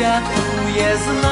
świat tu jest